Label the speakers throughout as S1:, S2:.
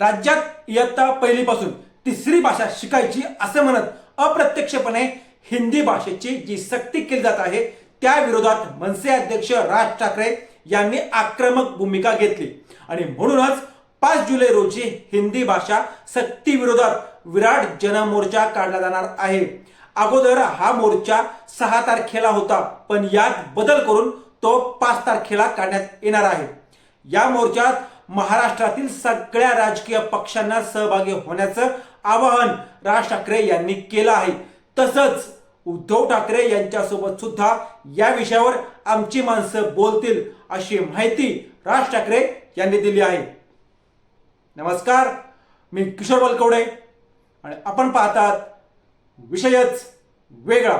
S1: राज्यात इयत्ता पहिलीपासून तिसरी भाषा शिकायची असं म्हणत अप्रत्यक्षपणे हिंदी भाषेची जी सक्ती केली जात आहे त्या विरोधात मनसे अध्यक्ष राज ठाकरे यांनी आक्रमक भूमिका घेतली. आणि म्हणूनच पाच जुलै रोजी हिंदी भाषा सक्ती विरोधात विराट जनमोर्चा काढला जाणार आहे. अगोदर हा मोर्चा सहा तारखेला होता पण यात बदल करून तो पाच तारखेला काढण्यात येणार आहे. या मोर्चात महाराष्ट्रातील सगळ्या राजकीय पक्षांना सहभागी होण्याचं आवाहन राज ठाकरे यांनी केलं आहे. तसंच उद्धव ठाकरे यांच्यासोबत सुद्धा या विषयावर आमची माणसं बोलतील अशी माहिती राज ठाकरे यांनी दिली आहे. नमस्कार मी किशोर बलकवडे आणि आपण पाहतात विषयच वेगळा.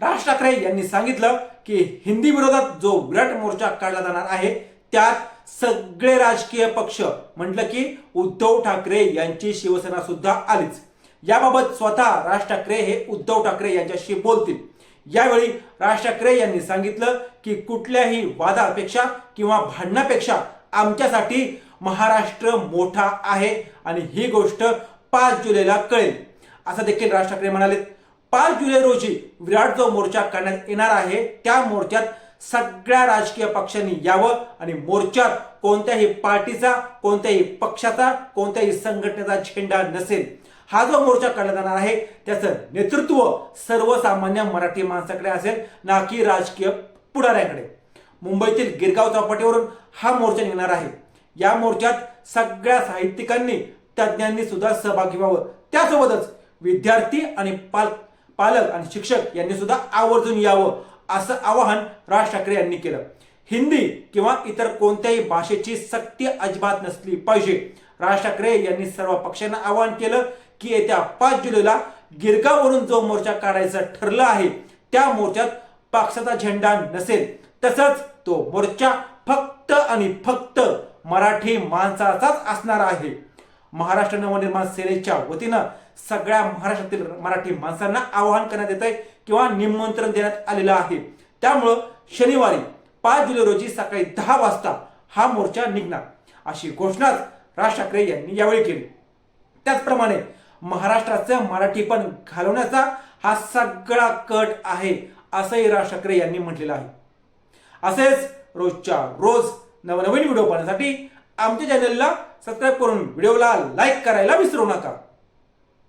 S1: राज ठाकरे यांनी सांगितलं की हिंदी विरोधात जो विराट मोर्चा काढला जाणार आहे त्यात सगळे राजकीय पक्ष म्हटलं की उद्धव ठाकरे यांची शिवसेना सुद्धा आलीच. याबाबत स्वतः राज ठाकरे हे उद्धव ठाकरे यांच्याशी बोलतील. यावेळी राज ठाकरे यांनी सांगितलं की कुठल्याही वादापेक्षा किंवा भांडणापेक्षा आमच्यासाठी महाराष्ट्र मोठा आहे आणि ही गोष्ट पाच जुलैला कळेल. असं देखील राज ठाकरे म्हणाले पाच जुलै रोजी विराट जो मोर्चा करण्यात येणार आहे त्या मोर्चात सगळ्या राजकीय पक्षांनी यावं आणि मोर्चात कोणत्याही पार्टीचा कोणत्याही पक्षाचा कोणत्याही संघटनेचा झेंडा नसेल. हा जो मोर्चा काढला जाणार आहे त्याचं नेतृत्व सर्वसामान्य मराठी माणसाकडे असेल ना की राजकीय पुढाऱ्यांकडे. मुंबईतील गिरगाव चौपाटीवरून हा मोर्चा निघणार आहे. या मोर्चात सगळ्या साहित्यिकांनी तज्ज्ञांनी सुद्धा सहभागी व्हावं. त्यासोबतच विद्यार्थी आणि पाल पालक आणि शिक्षक यांनी सुद्धा आवर्जून यावं. असं आवाहन राज ठाकरे यांनी केलं. हिंदी किंवा इतर कोणत्याही भाषेची सक्ती अजिबात नसली पाहिजे. राज ठाकरे यांनी सर्व पक्षांना आवाहन केलं की येत्या पाच जुलैला गिरगाववरून जो मोर्चा काढायचा ठरलं आहे त्या मोर्चात पक्षाचा झेंडा नसेल. तसंच तो मोर्चा फक्त आणि फक्त मराठी माणसाचाच असणार आहे. महाराष्ट्र नवनिर्माण सेनेच्या वतीनं सगळ्या महाराष्ट्रातील मराठी माणसांना आवाहन करण्यात येत आहे किंवा निमंत्रण देण्यात आलेलं आहे. त्यामुळं शनिवारी पाच जुलै रोजी सकाळी दहा वाजता हा मोर्चा निघणार. अशी घोषणाच राज ठाकरे यांनी यावेळी केली. त्याचप्रमाणे महाराष्ट्राचं मराठीपण घालवण्याचा हा सगळा कट आहे असंही राज ठाकरे यांनी म्हटलेलं आहे. असेच रोजच्या रोज नवनवीन व्हिडिओ पाहण्यासाठी आमच्या चॅनलला सबस्क्राईब करून व्हिडिओला लाईक करायला विसरू नका.